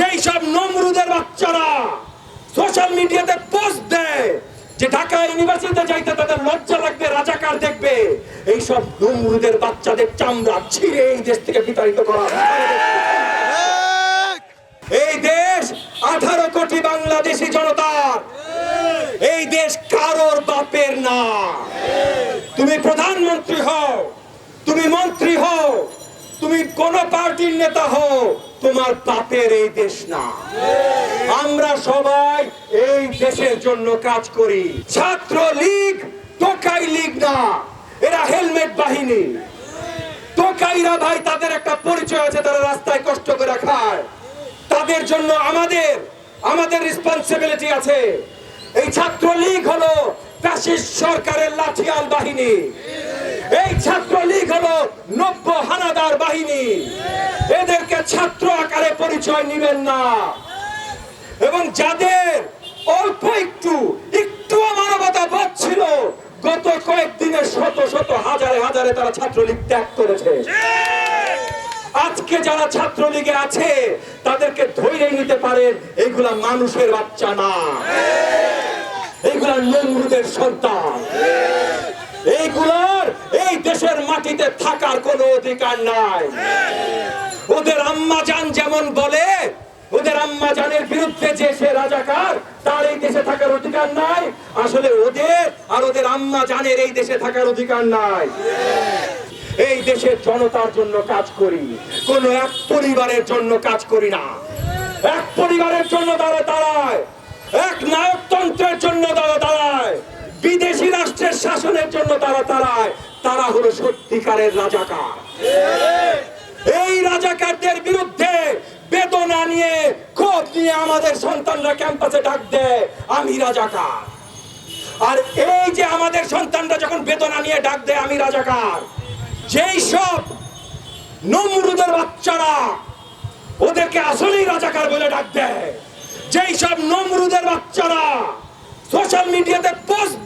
যেই সব নমরুদের বাচ্চারা সোশ্যাল মিডিয়াতে পোস্ট দেয় যে ঢাকা ইউনিভার্সিটিতে যাইতে তাদের লজ্জা লাগবে, রাজাকার দেখবে, এই সব নমরুদের বাচ্চাদের চামড়া ছিঁড়ে এই দেশ থেকে বিতাড়িত করা এই দেশ আঠারো কোটি বাংলাদেশি জনতার। এই দেশ কারোর বাপের না। তুমি প্রধানমন্ত্রী হও, তুমি মন্ত্রী হও, তুমি কোন পার্টির নেতা হও তোমার বাপের এই দেশ না। আমরা সবাই এই দেশের জন্য কাজ করি। ছাত্র লীগ টোকাই লীগ না। এরা হেলমেট বাহিনী। টোকাইরা ভাই, তাদের একটা পরিচয় আছে, তারা রাস্তায় কষ্ট করে খায়। তাদের জন্য আমাদের আমাদের রেসপন্সিবিলিটি আছে। এই ছাত্র লীগ হলো ফ্যাসিস্ট সরকারের লাঠিয়াল বাহিনী। এই ছাত্র লীগ হলো নব্য হানাদার বাহিনী। এদেরকে ছাত্র আকারে পরিচয় নিবেন না। এবং যাদের অল্প একটু একটু মানবতা বোধ ছিল, গত কয়েকদিনে শত শত, হাজারে হাজারে তারা ছাত্রলীগ ত্যাগ করেছে। আজকে যারা ছাত্রলীগে আছে, তাদেরকে ধৈর্য নিতে পারেন এইগুলা মানুষের বাচ্চা না। এইগুলা নমরুদের সন্তান। এইগুলার এই দেশের মাটিতে থাকার কোনো অধিকার নাই। ওদের আম্মা জান যেমন বলে, ওদের আম্মা জানের বিরুদ্ধে যে সে রাজাকার, তার এই দেশে থাকার অধিকার নাই। আসলে ওদের আর ওদের আম্মা জানের এই দেশে থাকার অধিকার নাই। এই দেশের জনতার জন্য কাজ করি, কোন এক পরিবারের জন্য কাজ করি না। এক পরিবারের জন্য তারা দাঁড়ায়, এক নায়কতন্ত্রের জন্য তারা দাঁড়ায়, বিদেশি রাষ্ট্রের শাসনের জন্য তারা দাঁড়ায়। তারা হলো সত্যিকারের রাজাকার। এই রাজাকারদের বিরুদ্ধে বেদনা নিয়ে, ক্ষোভ নিয়ে আমাদের সন্তানরা ক্যাম্পাসে ডাক দেয়, আমি রাজাকার। আর এই যে আমাদের সন্তানরা যখন বেদনা নিয়ে ডাক দেয়, আমি রাজাকার। যেই সব নমরুদের বাচ্চারা ওদেরকে আসলেই রাজাকার বলে ডাক দেয়। যেই সব নমরুদের বাচ্চারা সোশ্যাল মিডিয়াতে পোস্ট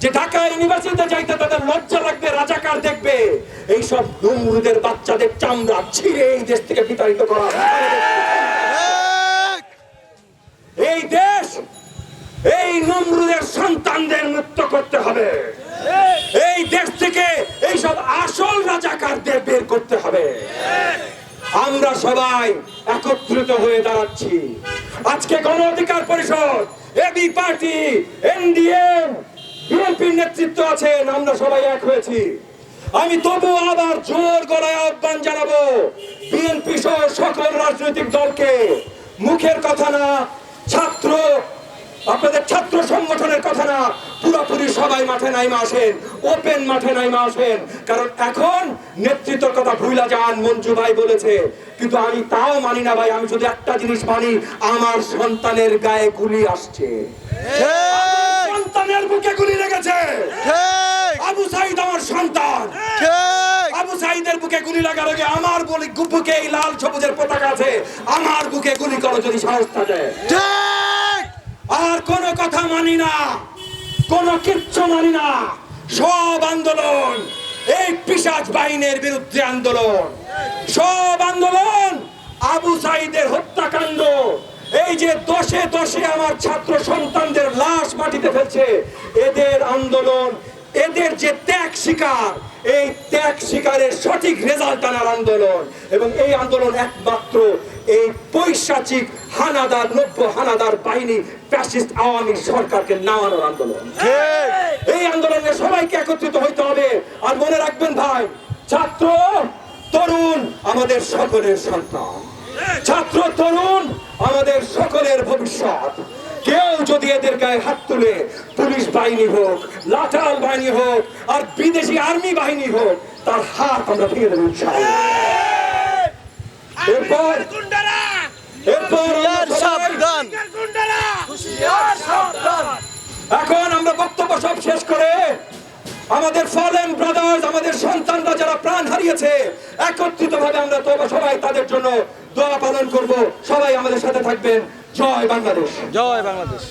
যে ঢাকা ইউনিভার্সিটিতে যাইতে তাদের লজ্জা লাগবে, রাজাকার দেখবে। এই সব নমরুদের বাচ্চাদের চামড়া ছিঁড়ে এই দেশ থেকে বিতাড়িত করা এই দেশ, এই নমরুদের সন্তানদের মুক্ত করতে হবে। এই দেশ থেকে এই সব আসল রাজাকারদের বের করতে হবে। আমরা সবাই একত্রিত হয়ে দাঁড়াচ্ছি। আজকে গণ অধিকার পরিষদ এবি পার্টি এনডিএম বিএনপির নেতৃত্ব আছেন, আমরা সবাই এক হয়েছি। আমি তবু আবার জোর গলায় আহ্বান জানাব, বিএনপি সহ সকল রাজনৈতিক দলকে। মুখের কথা না, ছাত্র, আপনাদের ছাত্র সংগঠনের কথা না, পুরোপুরি সবাই মাঠে নাইমা আসেন, ওপেন মাঠে নাইমা আসেন। কারণ এখন নেতৃত্বের কথা ভুলা যান, মঞ্জু ভাই বলেছে। কিন্তু আমি তাও মানি না ভাই, আমি যদি একটা জিনিস মানি, আমার সন্তানের গায়ে গুলি আসছে। আমার বুকে গুলি লেগেছে। আবু সাইদ আমার সন্তান। আবু সাইদের বুকে গুলি লাগার আগে আমার বলি বুকে এই লাল সবুজের পতাকা আছে আমার বুকে গুলি করো যদি সাহস থাকে। আর কোন কথা মানি না কোন কিচ্ছু মানি না সব আন্দোলন এই পিসাজ বাহিনীর বিরুদ্ধে আন্দোলন। সব আন্দোলন আবু সাইদের হত্যাকাণ্ড। এই যে দশে দশে আমার ছাত্র সন্তানদের লাশ মাটিতে ফেলছে এদের আন্দোলন এদের যে ত্যাগ শিকার এই ত্যাগ শিকারের সঠিক রেজাল্ট আনার আন্দোলন। এবং এই আন্দোলন একমাত্র এই পৈশাচিক হানাদার নব্য হানাদার বাহিনী ফ্যাসিস্ট আওয়ামী সরকারকে নামানোর আন্দোলন। এই আন্দোলনে সবাইকে একত্রিত হইতে হবে। আর মনে রাখবেন ভাই ছাত্র তরুণ আমাদের সকলের সন্তান। ছাত্র তরুণ আমাদের সকলের ভবিষ্যৎ। কেউ যদি এদের গায়ে হাত তুলে পুলিশ বাহিনী হোক লাঠাল বাহিনী হোক আর বিদেশি আর্মি বাহিনী হোক তার হাত আমরা ভেঙে দেবো এরপর এরপর এখন আমরা বক্তব্য সব শেষ করে আমাদের ফলেন ব্রাদার্স আমাদের সন্তানরা যারা প্রাণ হারিয়েছে একত্রিত ভাবে আমরা তো সবাই তাদের জন্য দোয়া পালন করব। সবাই আমাদের সাথে থাকবেন। জয় বাংলাদেশ। জয় বাংলাদেশ।